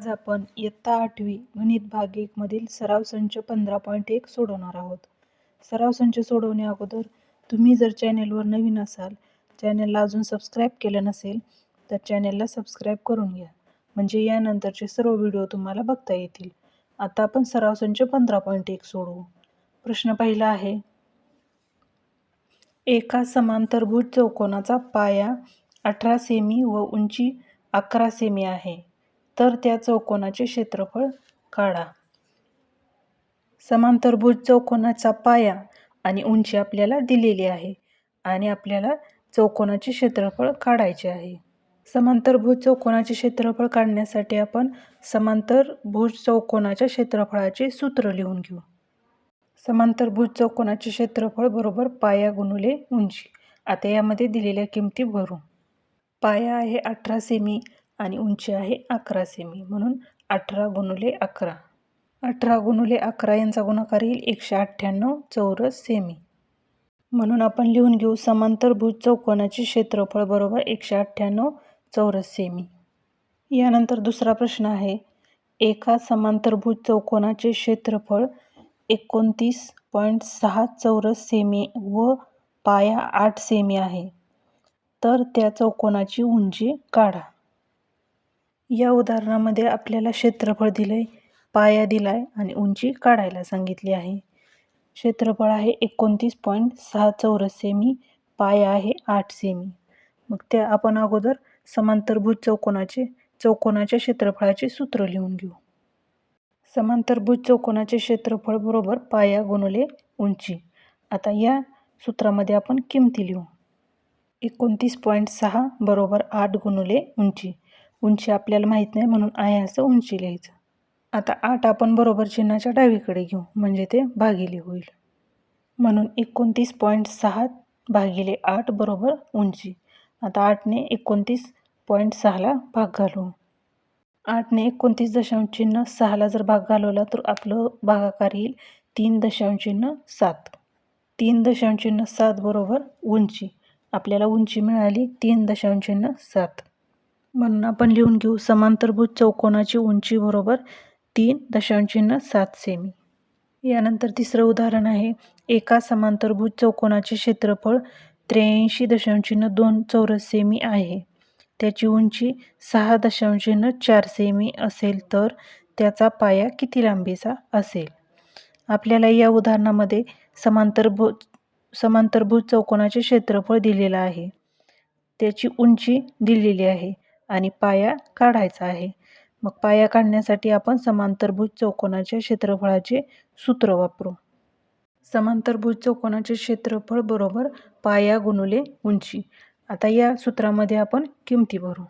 आज आपण इयत्ता आठवी गणित भाग एक मधील सराव संच पंधरा पॉईंट एक सोडवणार आहोत. सराव संच सोडवण्या अगोदर तुम्ही जर चॅनेलवर नवीन असाल चॅनेलला अजून सबस्क्राईब केलं नसेल तर चॅनेलला सबस्क्राईब करून घ्या. म्हणजे यानंतरचे सर्व व्हिडिओ तुम्हाला बघता येतील. आता आपण सराव संच पंधरा पॉईंट एक सोडवू. प्रश्न पहिला आहे एका समांतरभुज चौकोनाचा पाया अठरा सेमी व उंची अकरा सेमी आहे. तर त्या चौकोनाचे क्षेत्रफळ काढा. समांतरभुज चौकोनाचा पाया आणि उंची आपल्याला दिलेली आहे आणि आपल्याला चौकोनाचे क्षेत्रफळ काढायचे आहे. समांतरभुज चौकोनाचे क्षेत्रफळ काढण्यासाठी आपण समांतरभुज चौकोनाच्या क्षेत्रफळाचे सूत्र लिहून घेऊ. समांतरभुज चौकोनाचे क्षेत्रफळ बरोबर पाया गुणुले उंची. आता यामध्ये दिलेल्या किमती भरू. पाया आहे अठरा सेमी आणि उंची आहे अकरा सेमी. म्हणून अठरा गुणुले अकरा. अठरा गुणुले अकरा यांचा गुणाकार येईल एकशे अठ्ठ्याण्णव चौरस सेमी. म्हणून आपण लिहून घेऊ समांतरभुज चौकोनाचे क्षेत्रफळ बरोबर एकशे अठ्ठ्याण्णव चौरस सेमी. यानंतर दुसरा प्रश्न आहे एका समांतरभुज चौकोनाचे क्षेत्रफळ एकोणतीस पॉईंट सहा चौरस सेमी व पाया आठ सेमी आहे. तर त्या चौकोनाची उंची काढा. या उदाहरणामध्ये आपल्याला क्षेत्रफळ दिलं आहे पाया दिला आहे आणि उंची काढायला सांगितली आहे. क्षेत्रफळ आहे एकोणतीस पॉईंट सहा चौरस सेमी पाया आहे आठ सेमी. मग त्या आपण अगोदर समांतरभुज चौकोनाचे चौकोनाच्या क्षेत्रफळाचे सूत्र लिहून घेऊ. समांतरभुज चौकोनाचे क्षेत्रफळ बरोबर पाया गुणुले उंची. आता या सूत्रामध्ये आपण किमती लिहू. एकोणतीस पॉईंट सहा बरोबर आठ गुणुले उंची. उंची आपल्याला माहीत नाही म्हणून आहे असं उंची लिहायचं. आता आठ आपण बरोबर चिन्हाच्या डावीकडे घेऊ म्हणजे ते भागिले होईल. म्हणून एकोणतीस पॉईंट सहा भागिले आठ बरोबर उंची. आता आठने एकोणतीस पॉईंट सहाला भाग घालू. आठने एकोणतीस दशांश चिन्ह सहाला जर भाग घालवला तर आपलं भागाकार येईल तीन दशांश चिन्ह सात. तीन दशांश चिन्ह सात बरोबर उंची. आपल्याला उंची मिळाली तीन दशांश चिन्ह सात. म्हणून आपण लिहून घेऊ. समांतरभुज चौकोनाची उंची बरोबर तीन दशांशचिन्ह सात सेमी. यानंतर तिसरं उदाहरण आहे. एका समांतरभुज चौकोनाचे क्षेत्रफळ त्र्याऐंशी दशांशचिन्ह दोन चौरस सेमी आहे. त्याची उंची सहा दशांशचिन्ह चार सेमी असेल तर त्याचा पाया किती लांबीचा असेल? आपल्याला या उदाहरणामध्ये समांतरभुज समांतरभुज चौकोनाचे क्षेत्रफळ दिलेलं आहे. त्याची उंची दिलेली आहे. आणि पाया काढायचा आहे. मग पाया काढण्यासाठी आपण समांतरभुज चौकोनाच्या क्षेत्रफळाचे सूत्र वापरू. समांतरभुज चौकोनाचे क्षेत्रफळ बरोबर पाया गुणुले उंची. आता या सूत्रामध्ये आपण किमती भरू.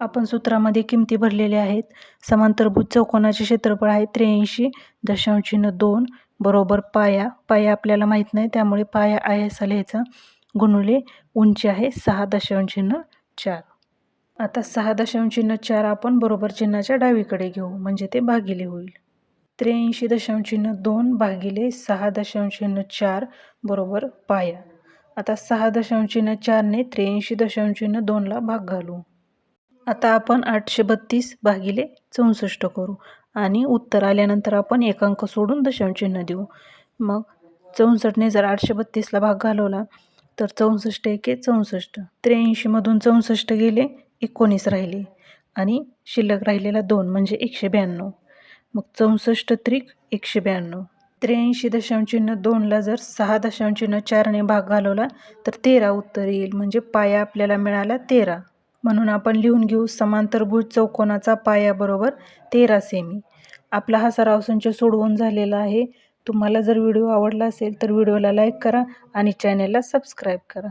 आपण सूत्रामध्ये किमती भरलेल्या आहेत. समांतरभुज चौकोनाचे क्षेत्रफळ आहे त्र्याऐंशी दशांशीनं दोन बरोबर पाया. पाया आपल्याला माहीत नाही त्यामुळे पाया आहे असा लिहायचा गुणुले उंची आहे सहा दशांशीनं चार. आता सहा दशांश चिन्ह चार आपण बरोबर चिन्हाच्या डावीकडे घेऊ म्हणजे ते भागिले होईल. त्र्याऐंशी दशांश चिन्ह दोन भागिले सहा दशांश चिन्ह चार बरोबर पाया. आता सहा दशांश चिन्ह चारने त्र्याऐंशी दशांश चिन्ह दोनला भाग घालू. आता आपण आठशे बत्तीस भागिले चौसष्ट करू आणि उत्तर आल्यानंतर आपण एकांक सोडून दशांश चिन्ह देऊ. मग चौसष्टने जर आठशे बत्तीसला भाग घालवला तर चौसष्ट एके चौसष्ट. त्र्याऐंशीमधून चौसष्ट गेले एकोणीस राहिले आणि शिल्लक राहिलेला दोन म्हणजे एकशे ब्याण्णव. मग चौसष्ट त्रिक एकशे ब्याण्णव. त्र्याऐंशी दशांशचिन्ह दोनला जर सहा दशांशचिन्ह चारने भाग घालवला तर तेरा उत्तर येईल म्हणजे पाया आपल्याला मिळाला तेरा. म्हणून आपण लिहून घेऊ समांतरभुज चौकोनाचा पाया बरोबर तेरा सेमी आपला हा सराव संच सोडवून झालेला आहे. तुम्हाला जर व्हिडिओ आवडला असेल तर व्हिडिओला लाईक करा आणि चॅनेलला सबस्क्राईब करा.